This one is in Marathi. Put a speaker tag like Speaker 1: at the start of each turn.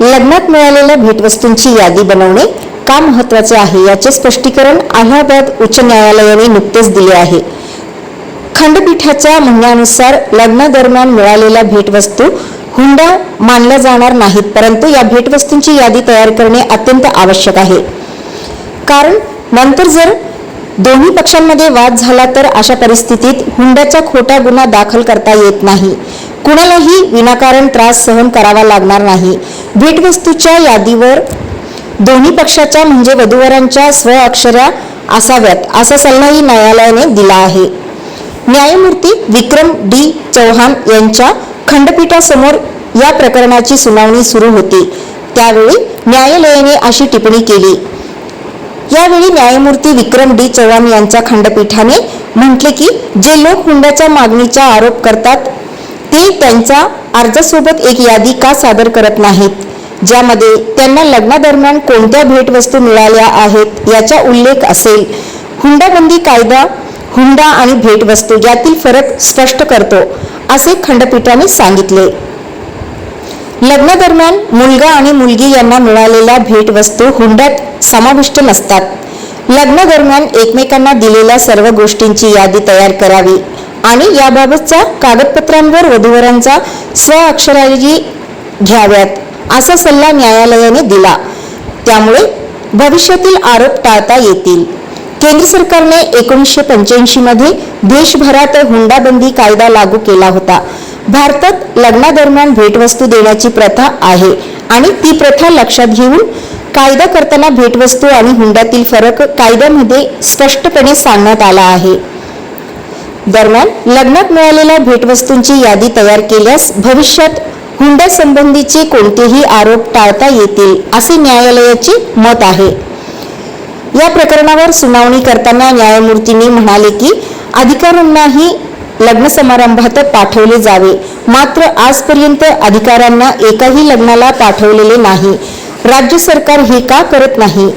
Speaker 1: लग्नात मिळालेल्या भेटवस्तूंची यादी बनवणे का महत्त्वाचे आहे याचे स्पष्टीकरण अलाहाबाद उच्च न्यायालयाने नुकतेच दिले आहे. खंडपीठाच्या म्हणण्यानुसार लग्नादरम्यान मिळालेल्या भेटवस्तू हुंडा मानल्या जाणार नाहीत परंतु या भेटवस्तूंची यादी तयार करणे अत्यंत आवश्यक आहे. कारण नंतर जर दोन्ही पक्षांमध्ये वाद झाला तर अशा परिस्थितीत हुंड्याचा खोटा गुन्हा दाखल करता येत नाही. कुणालाही विनाकारण त्रास सहन करावा लागणार नाही. भेटवस्तूच्या यादीवर दोन्ही पक्षाच्या म्हणजे वधूवरांच्या स्वअक्षऱ्या असाव्यात असा सल्लाही न्यायालयाने दिला आहे. न्यायमूर्ती विक्रम डी. चौहान यांच्या खंडपीठासमोर या प्रकरणाची सुनावणी सुरू होती. त्यावेळी न्यायालयाने अशी टिप्पणी केली. यावेळी न्यायमूर्ती विक्रम डी. चव्हाण यांच्या खंडपीठाने म्हटले की जे लोक हुंड्याच्या मागणीचा आरोप करतात ते त्यांच्या अर्जासोबत एक यादी का सादर करत नाहीत? ज्यामध्ये त्यांना लग्नादरम्यान कोणत्या भेटवस्तू मिळाल्या आहेत याचा उल्लेख असेल. हुंडाबंदी कायदा हुंडा आणि भेटवस्तू यातील फरक स्पष्ट करतो असे खंडपीठाने सांगितले. लग्नादरम्यान मुलगा आणि मुलगी यांना मिळालेल्या भेटवस्तू हुंड्यात समाविष्ट नसतात. लग्नादरम्यान एकमेकांना दिलेल्या सर्व गोष्टींची यादी तयार करावी. आणि याबाबतच्या कागदपत्रांवर वधूवरांचा स्वअक्षराजी घ्याव्यात असा सल्ला न्यायालयाने दिला. त्यामुळे भविष्यातील आरोप टाळता येतील. केंद्र सरकारने एकोणीसशे पंच्याऐंशी मध्ये देशभरात हुंडाबंदी कायदा लागू केला होता. भारतात लग्नादरम्यान भेटवस्तू देण्याची प्रथा आहे आणि ती प्रथा लक्षात घेऊन कायदा करताना भेटवस्तू आणि हुंड्यातील फरक कायद्यामध्ये स्पष्टपणे सांगण्यात आला आहे. दरम्यान लग्नात मिळालेल्या भेटवस्तूंची यादी तयार केल्यास भविष्यात हुंड्यासंबंधीचे कोणतेही आरोप टाळता येतील असे न्यायालयाचे मत आहे. या प्रकरणावर सुनावणी करताना न्यायमूर्तींनी म्हणाले की अधिकाऱ्यांनाही लग्न समारंभात पाठवले जावे. मात्र आजपर्यंत अधिकाऱ्यांना एकाही लग्नाला पाठवलेले नाही. राज्य सरकार हे का करत नाही?